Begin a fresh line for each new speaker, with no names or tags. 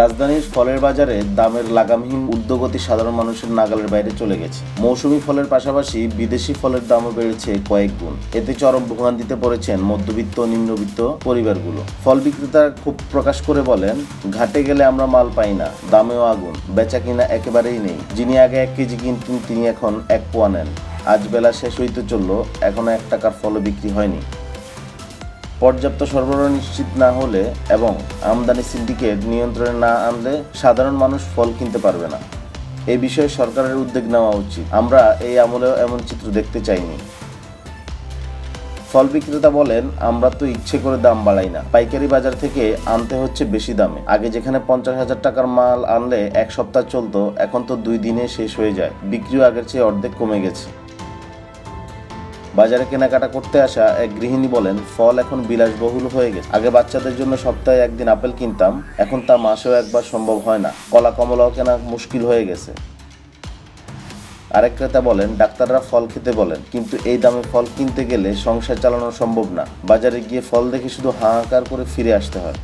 রাজধানীর ফলের বাজারে দামের লাগামহীন ঊর্ধ্বগতি সাধারণ মানুষের নাগালের বাইরে চলে গেছে। মৌসুমি ফলের পাশাপাশি বিদেশি ফলের দামও বেড়েছে কয়েক গুণ। এতে চরম ভোগান্তিতে পড়েছেন মধ্যবিত্ত নিম্নবিত্ত পরিবারগুলো। ফল বিক্রেতা খুব প্রকাশ করে বলেন, ঘাটে গেলে আমরা মাল পাই না, দামেও আগুন, বেচা কিনা একেবারেই নেই। যিনি আগে এক কেজি কিনতেন, তিনি এখন এক পোয়া নেন। আজ বেলা শেষ হইতে চলল, এখনও এক টাকার ফলও বিক্রি হয়নি। পর্যাপ্ত সরবরাহ নিশ্চিত না হলে এবং আমদানি সিন্ডিকেট নিয়ন্ত্রণে না আনলে সাধারণ মানুষ ফল কিনতে পারবে না। এই বিষয়ে সরকারের উদ্যোগ নেওয়া উচিত। আমরা এই আমলেও এমন চিত্র দেখতে চাইনি। ফল বিক্রেতা বলেন, আমরা তো ইচ্ছে করে দাম বাড়াই না। পাইকারি বাজার থেকে আনতে হচ্ছে বেশি দামে। আগে যেখানে পঞ্চাশ হাজার টাকার মাল আনলে এক সপ্তাহ চলতো, এখন তো দুই দিনে শেষ হয়ে যায়। বিক্রিও আগের চেয়ে অর্ধেক কমে গেছে। বাজারে কেনাকাটা করতে আসা এক গৃহিণী বলেন, ফল এখন বিলাসবহুল হয়ে গেছে। আগে বাচ্চাদের জন্য সপ্তাহে একদিন আপেল কিনতাম, এখন তা মাসেও একবার সম্ভব হয় না। কলা কমলাও কেনা মুশকিল হয়ে গেছে। আরেক ক্রেতা বলেন, ডাক্তাররা ফল খেতে বলেন, কিন্তু এই দামে ফল কিনতে গেলে সংসার চালানো সম্ভব না। বাজারে গিয়ে ফল দেখে শুধু হাহাকার করে ফিরে আসতে হয়।